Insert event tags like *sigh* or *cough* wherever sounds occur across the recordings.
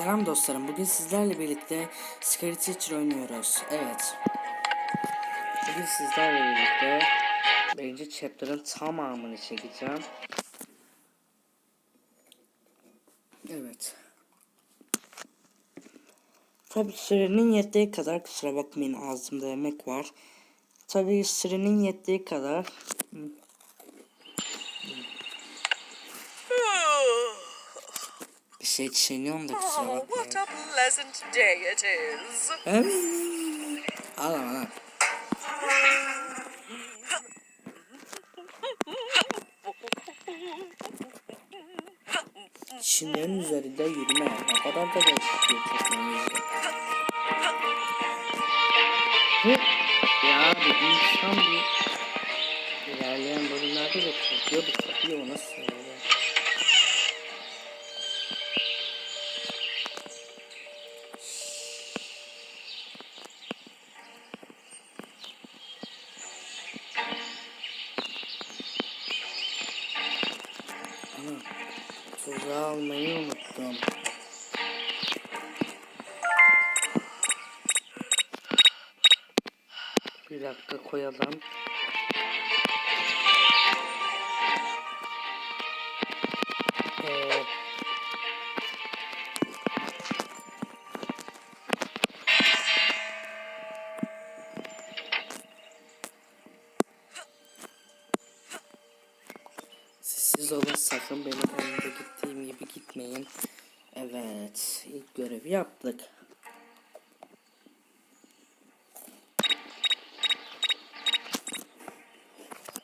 Selam dostlarım. Bugün sizlerle birlikte Scary Teacher oynuyoruz. Evet. Bugün sizlerle birlikte birinci chapter'ın tamamını çekeceğim. Evet. Tabi sürenin yettiği kadar kusura bakmayın ağzımda yemek var. Tabi sürenin yettiği kadar bir şey çiğniyorum da kusura Oh, bakmayın. what a pleasant day it is. Ağlama lan. Çinlerin üzerinde yürüme. Ne kadar da değişik teknoloji. Ya bir insan bir ilerleyen bölümlerde de kopuyor o nasıl tuzağı almayı unuttum. Bir dakika koyalım. Sakın benim önümde gittiğim gibi gitmeyin. Evet ilk görevi yaptık.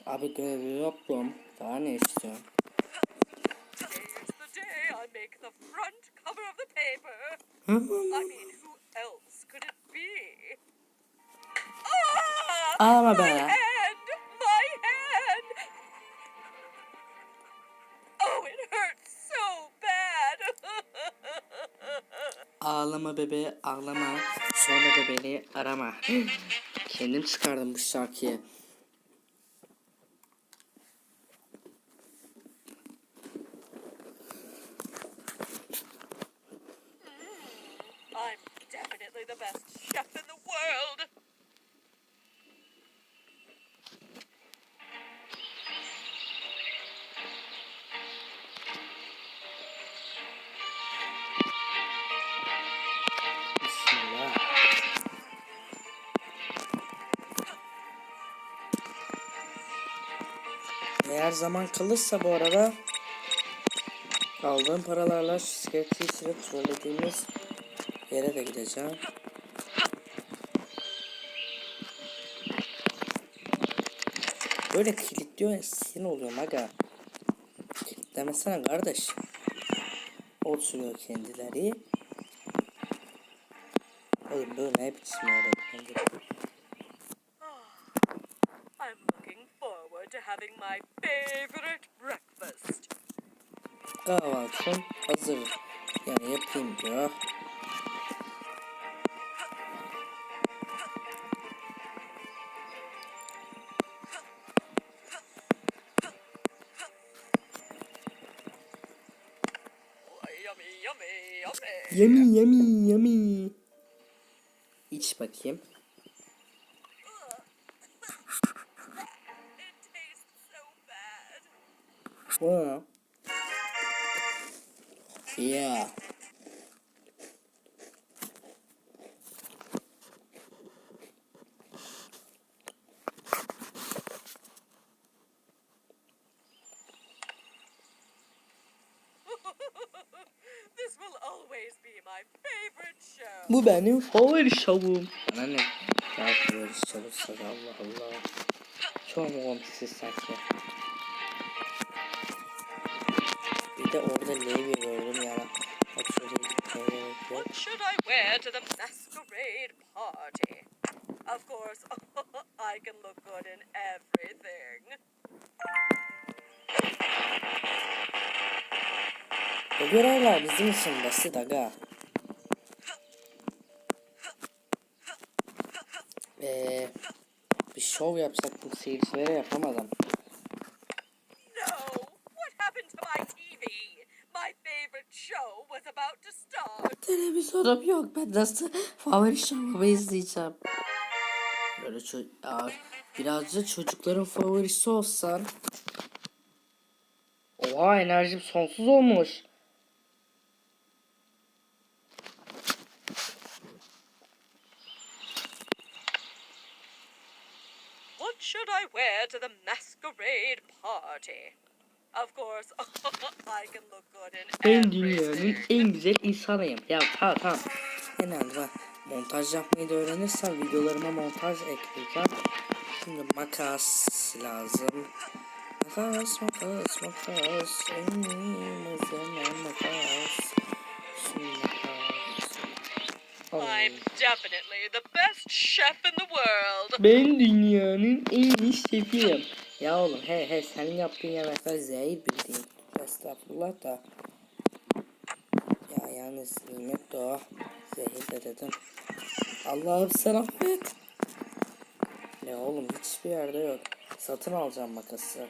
Abi görevi yaptım. Daha ne istiyorsun? Today's the Ağlama bebe ağlama. Sonra da beni arama. Kendim çıkardım bu şarkıyı. Eğer zaman kalırsa bu arada aldığım paralarla şu sketchy sıra trollediğimiz yere de gideceğim. Böyle kilitliyor ya sinir oluyorum aga. Kilitlemesene kardeş. Oturuyor kendileri. Oğlum böyle ne biçim öğretmendir. Kahvaltım hazır. Yani yapayım diyor. Yummy, yummy, yummy. Yemi yemi yemi. İç bakayım. Bu. Yeah. this will always be my favorite show. Bu benim favori şovum. Bana ne? Ya favori şovsa Allah Allah. Çok mu komisiz sanki. De orada Levi gördüm ya. Bak şöyle yok. What should I wear to the masquerade party? Of course, *laughs* I can look good in everything. Bu görevler bizim için basit aga. Eee bir şov yapacaktım seyircilere yapamadım. To start. televizyonum yok. Ben nasıl favori şovumu izleyeceğim? Böyle ço- ya, birazcık çocukların favorisi olsan. Oha enerjim sonsuz olmuş. What should I wear to the masquerade party? Of course, I can look good in Ben dünyanın en güzel insanıyım. Ya tamam tamam. Genelde ben montaj yapmayı da öğrenirsem videolarıma montaj ekleyeceğim. Şimdi makas lazım. Makas makas makas. Elimizden makas. Şimdi makas. I'm Ay. definitely the best chef in the world. Ben dünyanın en iyi şefiyim. Ya oğlum he he senin yaptığın yemekler zehir bildiğin. Estağfurullah da. Ya yalnız nimet o. Zehir de dedim. Allah'ım sen affet. Ne oğlum hiçbir yerde yok. Satın alacağım makası.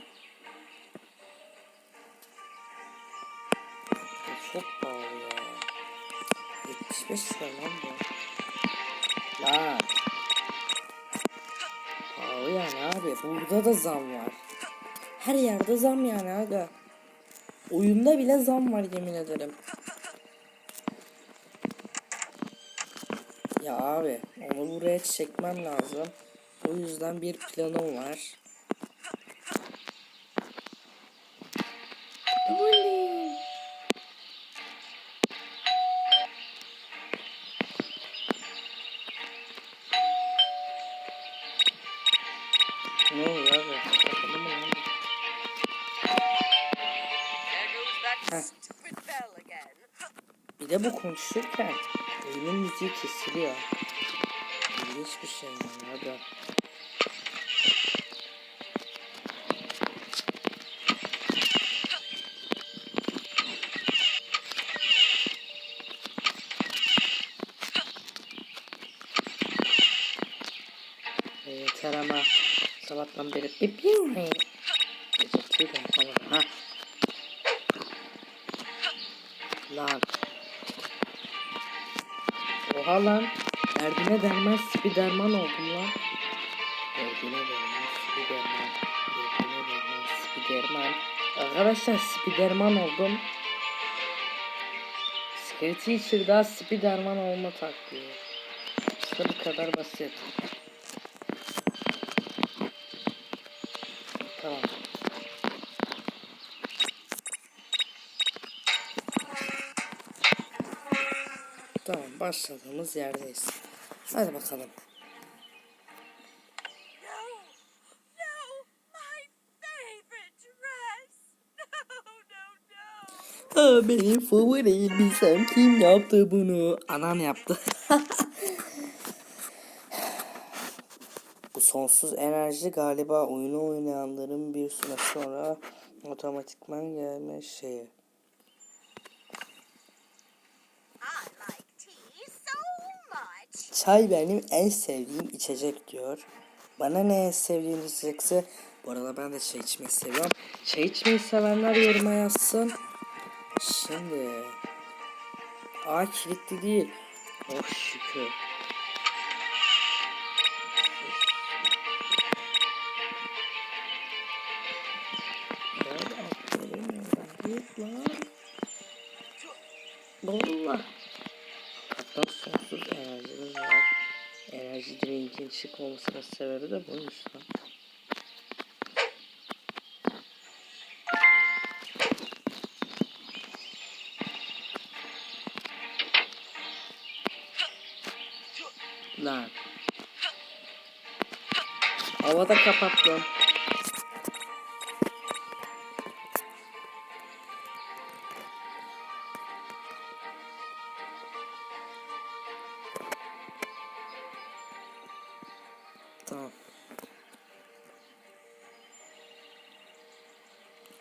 Çok pahalı ya. 75 lira lan bu. Lan. Abi. Burada da zam var. Her yerde zam yani aga. Oyunda bile zam var yemin ederim. Ya abi onu buraya çekmem lazım. O yüzden bir planım var. Ne abi? Bir de bu konuşurken oyunun müziği kesiliyor. İlginç bir şey yani hadi. E, yeter ama sabahtan beri? Geciktiği de falan ha. Lan. Oha lan. Derdine derman spiderman oldum lan. Derdine derman spiderman. Derdine derman spiderman. Arkadaşlar spiderman oldum. Scary Teacher'da spiderman olma taktiği. İşte bu kadar basit. Tamam. Tamam başladığımız yerdeyiz. Hadi bakalım. Aa, *laughs* benim favori elbisem kim yaptı bunu? Anan yaptı. *laughs* Bu sonsuz enerji galiba oyunu oynayanların bir süre sonra otomatikman gelme şeyi. I like tea so much. Çay benim en sevdiğim içecek diyor. Bana ne en sevdiğim içecekse bu arada ben de çay içmeyi seviyorum. Çay içmeyi sevenler yoruma yazsın. Şimdi Aa kilitli değil. Oh şükür. Lan. Allah. Enerji drink'in şık olmasının sebebi de buymuş lan. Lan. Havada kapattım.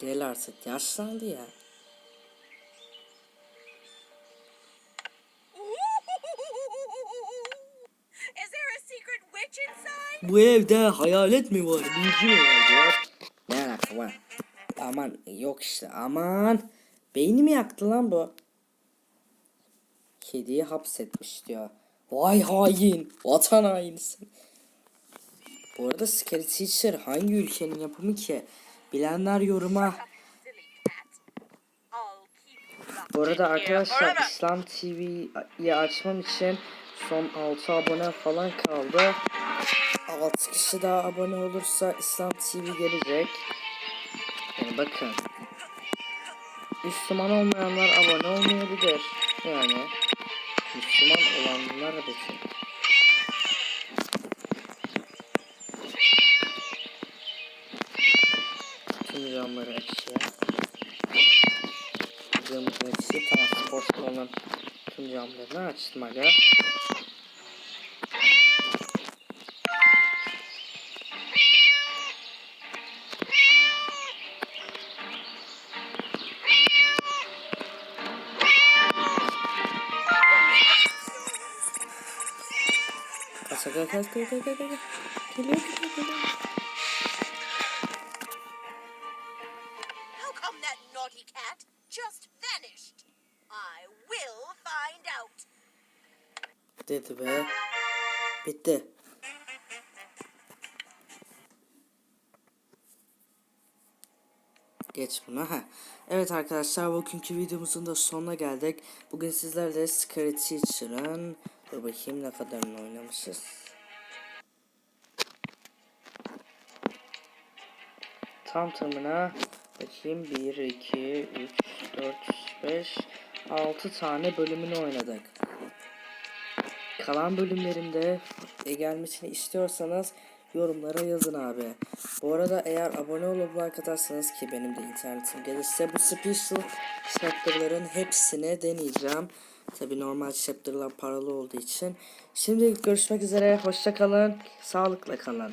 Gel artık yaşlandı ya. Is there a secret witch inside? Bu evde hayalet mi var? Büyücü mü var diyor. Ne alaka var? Aman yok işte aman. Beynimi yaktı lan bu. kediyi hapsetmiş diyor. Vay hain. Vatan hainisin. Bu arada Scary Teacher hangi ülkenin yapımı ki? Bilenler yoruma. Bu arada arkadaşlar. İslam TV'yi açmam için son 6 abone falan kaldı. 6 kişi daha abone olursa İslam TV gelecek. Yani bakın. Müslüman olmayanlar abone olmayabilir. Yani Müslüman olanlar için. Tüm camları açıyor. Camımızın içi tamam spor salonunun tüm camlarını açtım aga. Kaç aga kaç kaç kaç kaç kaç. Geliyor geliyor geliyor. Bitti. Geç bunu. Ha. Evet arkadaşlar bugünkü videomuzun da sonuna geldik. Bugün sizlerle Scary Teacher'ın dur bakayım ne kadarını oynamışız. Tam tamına bakayım 1, 2, 3, 4, 5, 6 tane bölümünü oynadık. Kalan bölümlerinde gelmesini istiyorsanız yorumlara yazın abi. Bu arada eğer abone olup like atarsanız ki benim de internetim gelirse bu special chapter'ların hepsini deneyeceğim. Tabi normal chapter'lar paralı olduğu için. Şimdi görüşmek üzere. Hoşça kalın. Sağlıkla kalın.